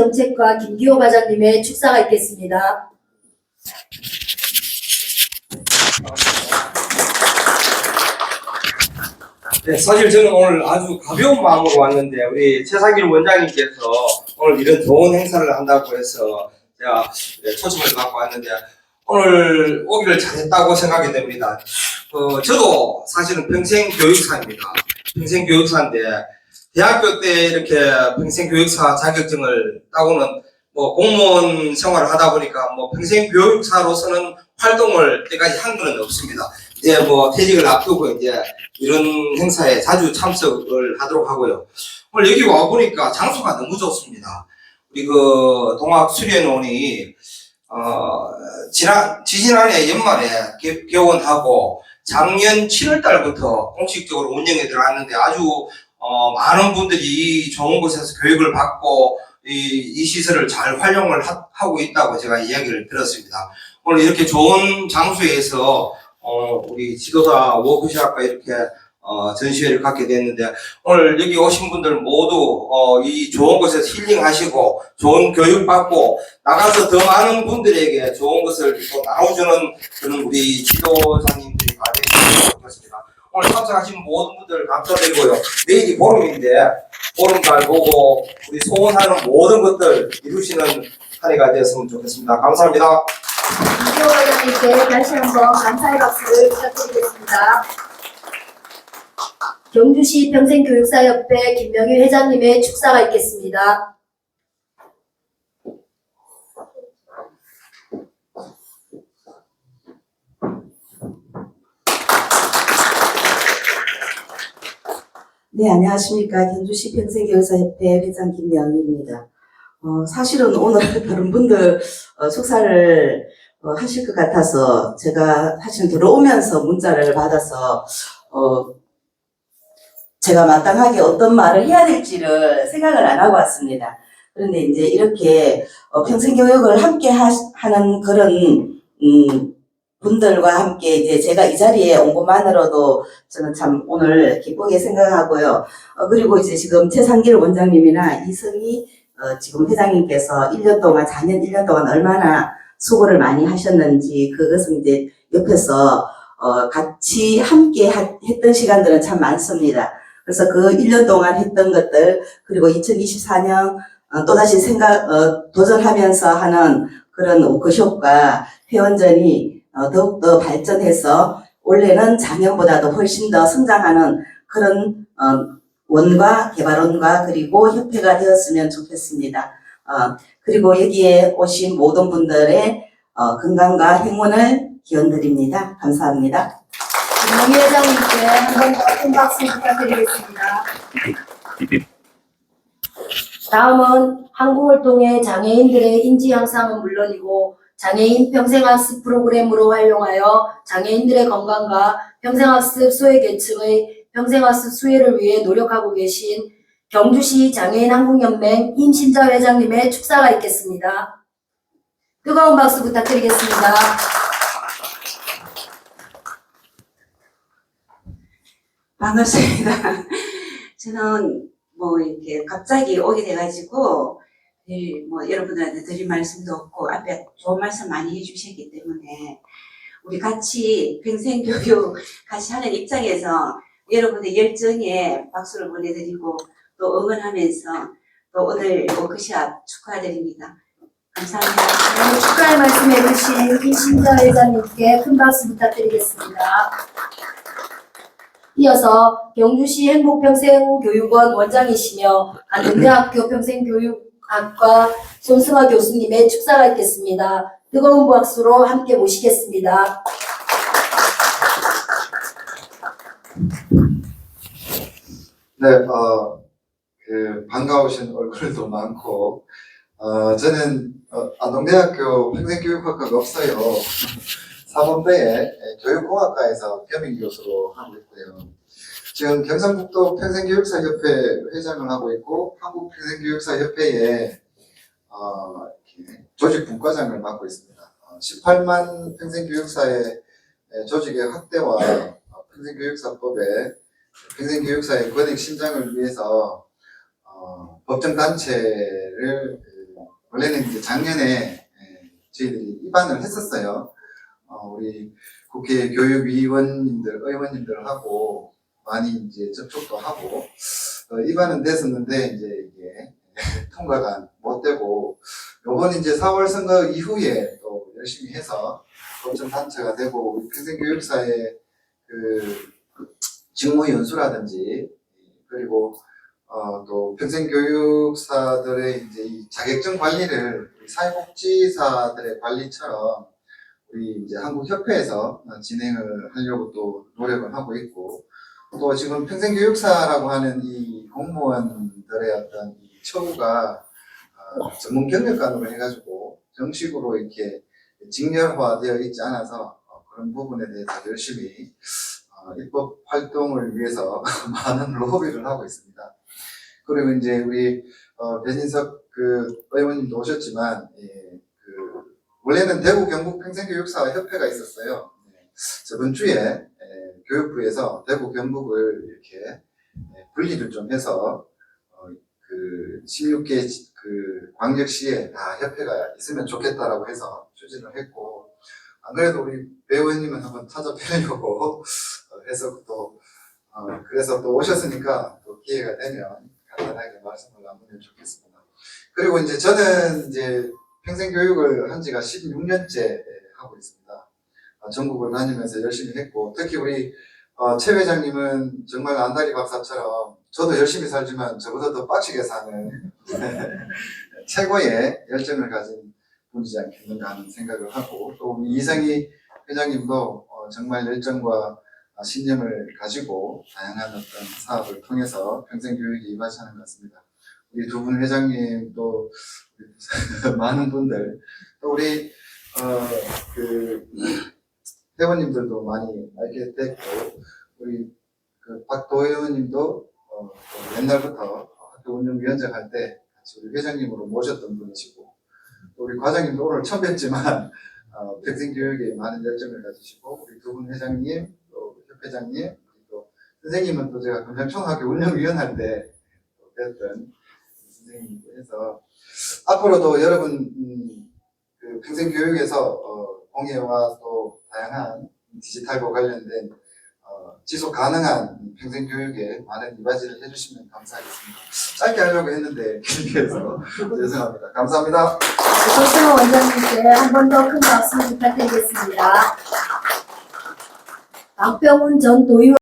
정책과 김기호 과장님의 축사가 있겠습니다. 네, 사실 저는 오늘 아주 가벼운 마음으로 왔는데 우리 최상길 원장님께서 오늘 이런 좋은 행사를 한다고 해서 제가 네, 초청을 받고 왔는데 오늘 오기를 잘했다고 생각이 됩니다. 어, 저도 사실은 평생 교육사입니다. 평생 교육사인데 대학교 때 이렇게 평생 교육사 자격증을 따고는 뭐 공무원 생활을 하다 보니까 뭐 평생 교육사로서는 활동을 때까지 한건 없습니다. 이제 뭐 퇴직을 앞두고 이제 이런 행사에 자주 참석을 하도록 하고요. 오늘 여기 와 보니까 장소가 너무 좋습니다. 우리 그 동학 수련원이 어 지난 지지난해 연말에 개, 개원하고 작년 7월 달부터 공식적으로 운영에 들어갔는데 아주 어 많은 분들이 이 좋은 곳에서 교육을 받고 이, 이 시설을 잘 활용을 하, 하고 있다고 제가 이야기를 들었습니다. 오늘 이렇게 좋은 장소에서 어, 우리 지도사 워크샵과 이렇게 어, 전시회를 갖게 됐는데 오늘 여기 오신 분들 모두 어, 이 좋은 곳에서 힐링하시고 좋은 교육 받고 나가서 더 많은 분들에게 좋은 것을 또 나눠주는 그런 우리 지도자님들이 많으시면 좋겠습니다. 오늘 참석하신 모든 분들 감사드리고요. 내일이 보름인데 보름 잘 보고 우리 소원하는 모든 것들 이루시는 한 해가 되었으면 좋겠습니다. 감사합니다. 김기호 과장님께 다시 한번 감사의 박수를 부탁드리겠습니다. 경주시 평생교육사협회 김명희 회장님의 축사가 있겠습니다. 네, 안녕하십니까. 경주시 평생교육사협회 회장 김명희입니다. 어, 사실은 오늘 다른 분들 어, 축사를 어, 하실 것 같아서 제가 사실 들어오면서 문자를 받아서 어, 제가 마땅하게 어떤 말을 해야 될지를 생각을 안 하고 왔습니다. 그런데 이제 이렇게 어, 평생교육을 함께 하, 는 그런 음, 분들과 함께 이제 제가 이 자리에 온 것만으로도 저는 참 오늘 기쁘게 생각하고요. 어, 그리고 이제 지금 최상길 원장님이나 이승희 어, 지금 회장님께서 1년 동안, 작년 1년 동안 얼마나 수고를 많이 하셨는지 그것은 이제 옆에서 어, 같이 함께 하- 했던 시간들은 참 많습니다. 그래서 그 1년 동안 했던 것들, 그리고 2024년 어, 또다시 생각, 어, 도전하면서 하는 그런 워크숍과 회원전이 어, 더욱더 발전해서 올해는 작년보다도 훨씬 더 성장하는 그런 어, 원과 개발원과 그리고 협회가 되었으면 좋겠습니다. 어, 그리고 여기에 오신 모든 분들의 어, 건강과 행운을 기원드립니다. 감사합니다. 김명희 회장님께 한 번더큰 박수 부탁드리겠습니다. 다음은 한국을 통해 장애인들의 인지 향상은 물론이고 장애인 평생학습 프로그램으로 활용하여 장애인들의 건강과 평생학습 소외 계층의 평생학습 수혜를 위해 노력하고 계신 경주시 장애인 한국연맹 임신자 회장님의 축사가 있겠습니다. 뜨거운 박수 부탁드리겠습니다. 반갑습니다. 저는 뭐 이렇게 갑자기 오게 돼가지고 늘 뭐 여러분들한테 드릴 말씀도 없고 앞에 좋은 말씀 많이 해주셨기 때문에 우리 같이 평생 교육 같이 하는 입장에서 여러분의 열정에 박수를 보내드리고 또 응원하면서 또 오늘 워크샵 축하드립니다. 감사합니다. 오늘 축하의 말씀 해주신 김신자 회장님께 큰 박수 부탁드리겠습니다. 이어서 경주시 행복평생교육원 원장이시며 안동대학교 평생교육 학과 손승화 교수님의 축사가 있겠습니다. 뜨거운 박수로 함께 모시겠습니다. 네, 어, 그, 반가우신 얼굴도 많고, 어, 저는, 어, 안동대학교 평생교육학과가 없어요. 사범대에 교육공학과에서 겸임교수로 하고 있고요. 지금 경상북도 평생교육사협회 회장을 하고 있고, 한국평생교육사협회에, 어, 이렇게 조직 분과장을 맡고 있습니다. 어, 18만 평생교육사의 조직의 확대와 어, 평생교육사법에 평생교육사의 권익 신장을 위해서 어, 법정 단체를 그, 원래는 이제 작년에 예, 저희들이 입안을 했었어요. 어, 우리 국회 교육위원님들, 의원님들하고 많이 이제 접촉도 하고 어, 입안은 됐었는데 이제 이게 통과가 못 되고 요번 이제 4월 선거 이후에 또 열심히 해서 거점 단체가 되고 평생교육사의 그 직무 연수라든지 그리고 어, 또 평생교육사들의 이제 이 자격증 관리를 사회복지사들의 관리처럼 우리 이제 한국협회에서 어, 진행을 하려고 또 노력을 하고 있고 또 지금 평생교육사라고 하는 이 공무원들의 어떤 이 처우가 어, 전문 경력관으로 해가지고 정식으로 이렇게 직렬화되어 있지 않아서 어, 그런 부분에 대해서 열심히 어, 입법 활동을 위해서 많은 로비를 하고 있습니다. 그리고 이제 우리 어, 배진석 그 의원님도 오셨지만 예, 그 원래는 대구 경북 평생교육사 협회가 있었어요. 네. 저번 주에 예, 교육부에서 대구 경북을 이렇게 예, 분리를 좀 해서 어, 그 16개 그 광역시에 다 협회가 있으면 좋겠다라고 해서 추진을 했고 안 그래도 우리 배우님은 한번 찾아뵈려고 어, 해서 또 어, 그래서 또 오셨으니까 또 기회가 되면 간단하게 말씀을 나누면 좋겠습니다. 그리고 이제 저는 이제 평생 교육을 한 지가 16년째 하고 있습니다. 어, 전국을 다니면서 열심히 했고 특히 우리 어, 최 회장님은 정말 안다리 박사처럼 저도 열심히 살지만 저보다 더 빡시게 사는 최고의 열정을 가진 분이지 않겠는가 하는 생각을 하고 또 우리 이성희 회장님도 어, 정말 열정과 아, 신념을 가지고 다양한 어떤 사업을 통해서 평생 교육에 임하시는 것 같습니다. 우리 두 분 회장님 또 많은 분들 또 우리 어그 회원님들도 많이 알게 됐고 우리 그 박도 의원님도 어, 또 옛날부터 학교 운영위원장 할 때 같이 우리 회장님으로 모셨던 분이시고 또 우리 과장님도 오늘 처음 뵙지만 어, 평생 교육에 많은 열정을 가지시고 우리 두 분 회장님 또 협회장님 또 선생님은 또 제가 금양초등학교 운영위원 할 때 뵀던 선생님이고 해서 앞으로도 여러분 음, 그 평생 교육에서 어, 공예와 또 다양한 디지털과 관련된 어, 지속 가능한 평생 교육에 많은 이바지를 해주시면 감사하겠습니다. 짧게 하려고 했는데 길게 해서 죄송합니다. 감사합니다. 조승호 원장님께 한 번 더 큰 박수 부탁드리겠습니다. 박병훈 전 도의원